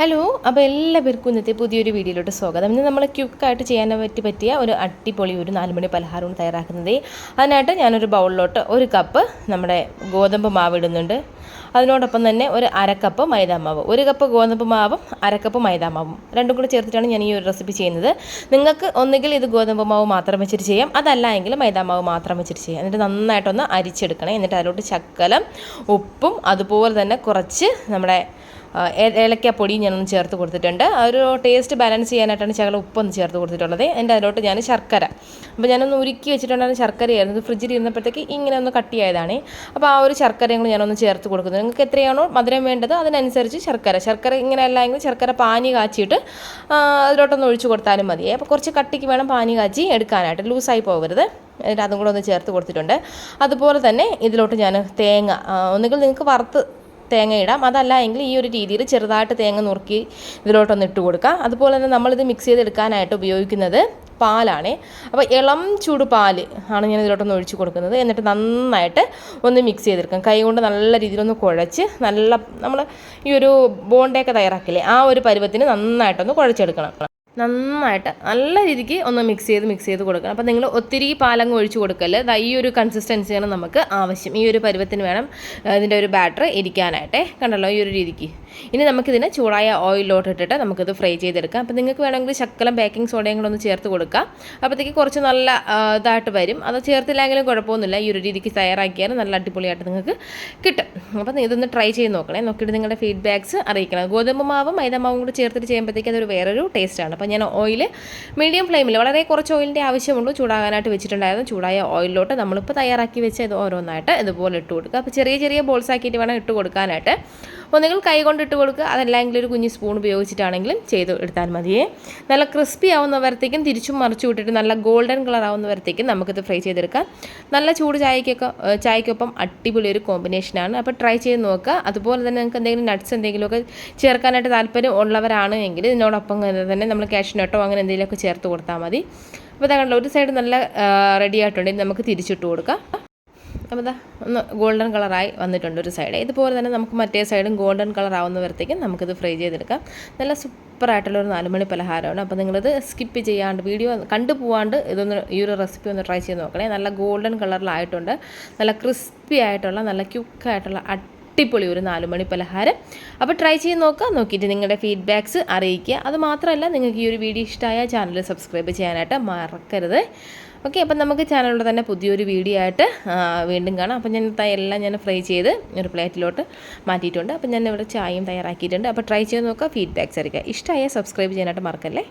Hello അപ്പോൾ എല്ലാവർക്കും ഇന്നത്തെ പുതിയൊരു വീഡിയോയിലോട്ട് സ്വാഗതം. ഇന്ന് നമ്മൾ ക്യുക്കായിട്ട് ചെയ്യാൻ പറ്റി പറ്റിയ ഒരു അടിപൊളി ഒരു നാലുമണി പലഹാരമാണ് തയ്യാറാക്കുന്നത്. അതിനായിട്ട് ഞാനൊരു ബൗളിലോട്ട് ഒരു കപ്പ് നമ്മുടെ ഗോതമ്പ് മാവ് ഇടുന്നുണ്ട്. അതിനോടൊപ്പം തന്നെ ഒരു അരക്കപ്പ് മൈദാമാവ് ഒരു കപ്പ് ഗോതമ്പ് മാവും അരക്കപ്പ് മൈദാമാവും രണ്ടും കൂടി ചേർത്തിട്ടാണ് ഞാൻ ഈ ഒരു റെസിപ്പി ചെയ്യുന്നത്. നിങ്ങൾക്ക് ഒന്നുകിൽ ഇത് ഗോതമ്പ് മാവ് മാത്രം വെച്ചിട്ട് ചെയ്യാം. അതല്ല എങ്കിൽ മൈദാമാവ് മാത്രം വെച്ചിട്ട് ചെയ്യാം. എന്നിട്ട് നന്നായിട്ടൊന്ന് അരിച്ചെടുക്കണം. എന്നിട്ട് അതിലോട്ട് ചക്കലം ഉപ്പും അതുപോലെ തന്നെ കുറച്ച് നമ്മുടെ ഏലക്കാപ്പൊടി ഞാനൊന്ന് ചേർത്ത് കൊടുത്തിട്ടുണ്ട്. ഒരു ടേസ്റ്റ് ബാലൻസ് ചെയ്യാനായിട്ടാണ് ശകല ഉപ്പൊന്ന് ചേർത്ത് കൊടുത്തിട്ടുള്ളത്. എന്റെ അതിലോട്ട് ഞാൻ ശർക്കര. അപ്പോൾ ഞാനൊന്ന് ഉരുക്കി വെച്ചിട്ടുണ്ടായിരുന്ന ശർക്കരയായിരുന്നു. ഫ്രിഡ്ജിൽ ഇരുന്നപ്പോഴത്തേക്ക് ഇങ്ങനെ ഒന്ന് കട്ടിയായതാണ് അപ്പോൾ ആ ഒരു ശർക്കരയും ഞാനൊന്ന് ചേർത്ത് കൊടുക്കുന്നത് നിങ്ങൾക്ക് എത്രയാണോ മധുരം വേണ്ടത് അതിനനുസരിച്ച് ശർക്കര. ശർക്കര ഇങ്ങനെ അല്ല എങ്കിൽ ശർക്കര പാനി കാച്ചിയിട്ട് അതിലോട്ടൊന്ന് ഒഴിച്ചു കൊടുത്താലും മതി. അപ്പോൾ കുറച്ച് കട്ടിക്ക് വേണം പാനി കാച്ചി എടുക്കാനായിട്ട്. ലൂസായി പോകരുത്. അതും കൂടെ ഒന്ന് ചേർത്ത് കൊടുത്തിട്ടുണ്ട്. അതുപോലെ തന്നെ ഇതിലോട്ട് ഞാൻ തേങ്ങ ഒന്നുകിൽ നിങ്ങൾക്ക് വറുത്ത് തേങ്ങ ഇടാം. അതല്ല എങ്കിൽ ഈ ഒരു രീതിയിൽ ചെറുതായിട്ട് തേങ്ങ നുറുക്കി ഇതിലോട്ടൊന്ന് ഇട്ട് കൊടുക്കാം. അതുപോലെ തന്നെ നമ്മളിത് മിക്സ് ചെയ്തെടുക്കാനായിട്ട് ഉപയോഗിക്കുന്നത് പാലാണേ. അപ്പോൾ ഇളം ചൂട് പാൽ ആണ് ഞാൻ ഇതിലോട്ടൊന്ന് ഒഴിച്ച് കൊടുക്കുന്നത്. എന്നിട്ട് നന്നായിട്ട് ഒന്ന് മിക്സ് ചെയ്തെടുക്കാം. കൈ കൊണ്ട് നല്ല രീതിയിലൊന്ന് കുഴച്ച് നല്ല നമ്മൾ ഈ ഒരു ബോണ്ടയൊക്കെ തയ്യാറാക്കില്ലേ ആ ഒരു പരുവത്തിന് നന്നായിട്ടൊന്ന് കുഴച്ചെടുക്കണം. നന്നായിട്ട് നല്ല രീതിക്ക് ഒന്ന് മിക്സ് ചെയ്ത് മിക്സ് ചെയ്ത് കൊടുക്കണം. അപ്പോൾ നിങ്ങൾ ഒത്തിരി പാലങ്ങ് ഒഴിച്ച് കൊടുക്കൽ ഈ ഒരു കൺസിസ്റ്റൻസിയാണ് നമുക്ക് ആവശ്യം. ഈ ഒരു പരുവത്തിന് വേണം ഇതിന്റെ ഒരു ബാറ്റർ ഇരിക്കാനായിട്ടേ. കണ്ടല്ലോ ഈ ഒരു രീതിക്ക്. ഇനി നമുക്കിതിനെ ചൂടായ ഓയിലോട്ട് ഇട്ടിട്ട് നമുക്കിത് ഫ്രൈ ചെയ്തെടുക്കാം. അപ്പോൾ നിങ്ങൾക്ക് വേണമെങ്കിൽ ശക്കലം ബേക്കിംഗ് സോഡയും കൂടെ ഒന്ന് ചേർത്ത് കൊടുക്കാം. അപ്പോഴത്തേക്ക് കുറച്ച് നല്ല ഇതായിട്ട് വരും. അത് ചേർത്തില്ലെങ്കിലും കുഴപ്പമൊന്നുമില്ല. ഈ ഒരു രീതിക്ക് തയ്യാറാക്കിയാൽ നല്ല അടിപൊളിയായിട്ട് നിങ്ങൾക്ക് കിട്ടും. അപ്പോൾ ഇതൊന്ന് ട്രൈ ചെയ്ത് നോക്കണേ. നോക്കിയിട്ട് നിങ്ങളുടെ ഫീഡ്ബാക്ക്സ് അറിയിക്കണം. ഗോതമ്പ് മാവും മൈദ മാവും കൂടെ ചേർത്തിട്ട് ചെയ്യുമ്പോഴത്തേക്ക് അതൊരു വേറൊരു ടേസ്റ്റാണ് അപ്പോൾ ഞാൻ ഓയിൽ മീഡിയം ഫ്ലെയിമിൽ വളരെ കുറച്ച് ഓയിലിന്റെ ആവശ്യമുള്ളൂ ചൂടാകാനായിട്ട് വെച്ചിട്ടുണ്ടായിരുന്നു. ചൂടായ ഓയിലിലോട്ട് നമ്മളിപ്പോൾ തയ്യാറാക്കി വെച്ച ഇത് ഓരോന്നായിട്ട് ഇതുപോലെ ഇട്ട് കൊടുക്കുക. അപ്പോൾ ചെറിയ ചെറിയ ബോൾസ് ആക്കിയിട്ട് വേണം ഇട്ട് കൊടുക്കാനായിട്ട്. അപ്പോൾ നിങ്ങൾ കൈ കൊണ്ട് ഇട്ട് കൊടുക്കുക. അതല്ലെങ്കിൽ ഒരു കുഞ്ഞ് സ്പൂൺ ഉപയോഗിച്ചിട്ടാണെങ്കിലും ചെയ്ത് എടുത്താൽ മതിയേ നല്ല ക്രിസ്പി ആവുന്നവരത്തേക്കും തിരിച്ചും മറിച്ചു വിട്ടിട്ട് നല്ല ഗോൾഡൻ കളർ ആവുന്നവരത്തേക്കും നമുക്കിത് ഫ്രൈ ചെയ്തെടുക്കാം. നല്ല ചൂട് ചായക്കൊക്കെ ചായക്കൊപ്പം അടിപൊളി ഒരു കോമ്പിനേഷനാണ് അപ്പോൾ ട്രൈ ചെയ്ത് നോക്കുക. അതുപോലെ തന്നെ നിങ്ങൾക്ക് എന്തെങ്കിലും നട്ട്സ് എന്തെങ്കിലുമൊക്കെ ചേർക്കാനായിട്ട് താല്പര്യം ഉള്ളവരാണ് എങ്കിൽ ഇതിനോടൊപ്പം തന്നെ നമ്മൾ കാഷ്നട്ടോ അങ്ങനെ എന്തെങ്കിലുമൊക്കെ ചേർത്ത് കൊടുത്താൽ മതി. അപ്പോൾ ഇതാ ഒരു സൈഡ് നല്ല റെഡി ആയിട്ടുണ്ടെങ്കിൽ നമുക്ക് തിരിച്ചിട്ട് കൊടുക്കാം. അപ്പോൾ ഇതാ ഒന്ന് ഗോൾഡൻ കളറായി വന്നിട്ടുണ്ട് ഒരു സൈഡ് ഇതുപോലെ തന്നെ നമുക്ക് മറ്റേ സൈഡും ഗോൾഡൻ കളർ ആവുന്നവരത്തേക്കും നമുക്കിത് ഫ്രൈ ചെയ്തെടുക്കാം. നല്ല സൂപ്പറായിട്ടുള്ള ഒരു നാലുമണി പലഹാരമാണ്. അപ്പോൾ നിങ്ങളിത് സ്കിപ്പ് ചെയ്യാണ്ട് വീഡിയോ കണ്ടു പോവാണ്ട് ഇതൊന്ന് ഈ ഒരു റെസിപ്പി ഒന്ന് ട്രൈ ചെയ്ത് നോക്കണേ. നല്ല ഗോൾഡൻ കളറിലായിട്ടുണ്ട് നല്ല ക്രിസ്പി ആയിട്ടുള്ള നല്ല ക്യുക്കായിട്ടുള്ള അടിപൊളി ഒരു നാലുമണി പലഹാരം. അപ്പോൾ ട്രൈ ചെയ്ത് നോക്കുക നോക്കിയിട്ട് നിങ്ങളുടെ ഫീഡ്ബാക്ക്സ് അറിയിക്കുക. അത് മാത്രമല്ല നിങ്ങൾക്ക് ഈ ഒരു വീഡിയോ ഇഷ്ടമായ ചാനൽ സബ്സ്ക്രൈബ് ചെയ്യാനായിട്ട് മറക്കരുത്. ഓക്കെ അപ്പം നമുക്ക് ചാനലിലൂടെ തന്നെ പുതിയൊരു വീഡിയോ ആയിട്ട് വീണ്ടും കാണാം. അപ്പം ഞാൻ എല്ലാം ഞാൻ ഫ്രൈ ചെയ്ത് ഒരു പ്ലേറ്റിലോട്ട് മാറ്റിയിട്ടുണ്ട്. അപ്പം ഞാൻ ഇവിടെ ചായയും തയ്യാറാക്കിയിട്ടുണ്ട്. അപ്പോൾ ട്രൈ ചെയ്ത് നോക്കുക ഫീഡ്ബാക്ക്സ് അറിയിക്കുക. ഇഷ്ടമായ സബ്സ്ക്രൈബ് ചെയ്യാനായിട്ട് മറക്കല്ലേ?